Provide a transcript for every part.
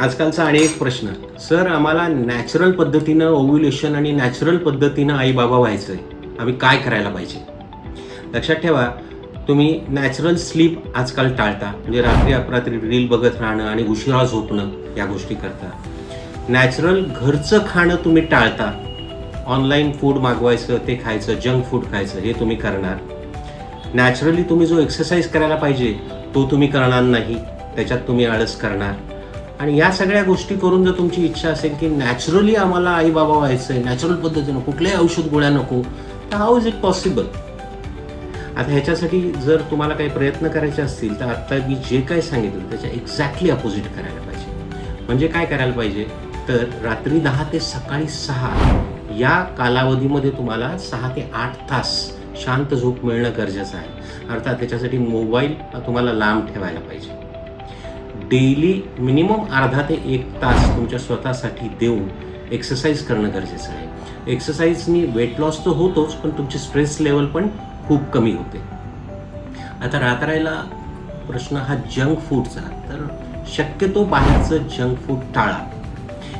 आजकालचा आणि एक प्रश्न सर आम्हाला नॅचरल पद्धतीनं ओव्ह्युलेशन आणि नॅचरल पद्धतीनं आई बाबा व्हायचं आहे आम्ही काय करायला पाहिजे? लक्षात ठेवा तुम्ही नॅचरल स्लीप आजकाल टाळता. म्हणजे रात्री अपरात्री रील बघत राहणं आणि उशिरा झोपणं या गोष्टी करता. नॅचरल घरचं खाणं तुम्ही टाळता. ऑनलाईन फूड मागवायचं ते खायचं जंक फूड खायचं हे तुम्ही करणार. नॅचरली तुम्ही जो एक्सरसाइज करायला पाहिजे तो तुम्ही करणार नाही. त्याच्यात तुम्ही आळस करणार. आणि या सगळ्या गोष्टी करून जर तुमची इच्छा असेल की नॅचरली आम्हाला आई बाबा व्हायचं आहे नॅचरल पद्धतीनं कुठल्याही औषध गोळ्या नको तर हाऊ इज इट पॉसिबल आता ह्याच्यासाठी जर तुम्हाला काही प्रयत्न करायचे असतील तर आत्ता मी जे काय सांगितलं त्याच्या एक्झॅक्टली अपोजिट करायला पाहिजे. म्हणजे काय करायला पाहिजे? तर रात्री दहा ते सकाळी सहा या कालावधीमध्ये तुम्हाला सहा ते आठ तास शांत झोप मिळणं गरजेचं आहे. अर्थात त्याच्यासाठी मोबाईल तुम्हाला लांब ठेवायला पाहिजे. डेली मिनिमम अर्धा ते एक तास तुमच्या स्वतःसाठी देऊन एक्सरसाइज करणं गरजेचं आहे. एक्सरसाइजनी वेट लॉस तर होतोच पण तुमची स्ट्रेस लेवल पण खूप कमी होते. आता रात्रायला प्रश्न हा जंक फूडचा तर शक्यतो बाहेरचं जंक फूड टाळा.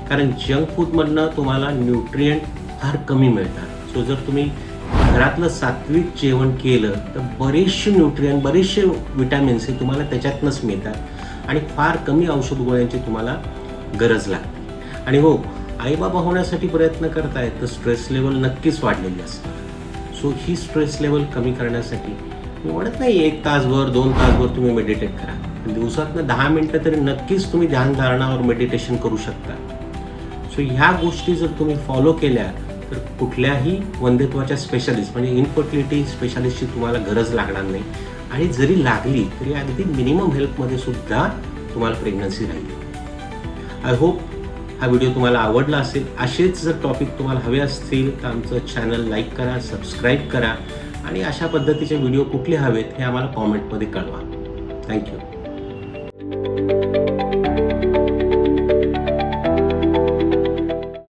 कारण जंक फूडमधनं तुम्हाला न्यूट्रियंट फार कमी मिळतात. सो जर तुम्ही घरातलं सात्विक जेवण केलं तर बरेचसे न्यूट्रियन बरेचसे विटॅमिन्स हे तुम्हाला त्याच्यातनंच मिळतात. आणि फार कमी औषध गोळ्यांची तुम्हाला गरज लागते. आणि हो आईबाबा होण्यासाठी प्रयत्न करतायत तर स्ट्रेस लेवल नक्कीच वाढलेली असते. सो ही स्ट्रेस लेवल कमी करण्यासाठी मी म्हणत नाही एक तासभर दोन तासभर तुम्ही मेडिटेट करा. दिवसातनं दहा मिनटं तरी नक्कीच तुम्ही ध्यानधारणावर मेडिटेशन करू शकता. सो ह्या गोष्टी जर तुम्ही फॉलो केल्या तर कुठल्याही वंध्यत्वाच्या स्पेशालिस्ट म्हणजे इनफर्टिलिटी स्पेशालिस्टची तुम्हाला गरज लागणार नाही. आणि जरी लागली तरी अगदी मिनिमम हेल्पमध्ये सुद्धा तुम्हाला प्रेग्नन्सी राहील. आय होप हा व्हिडिओ तुम्हाला आवडला असेल. असेच जर टॉपिक तुम्हाला हवे असतील तर आमचं चॅनल लाईक करा सबस्क्राईब करा. आणि अशा पद्धतीचे व्हिडिओ कुठले हवेत हे आम्हाला कॉमेंटमध्ये कळवा. थँक्यू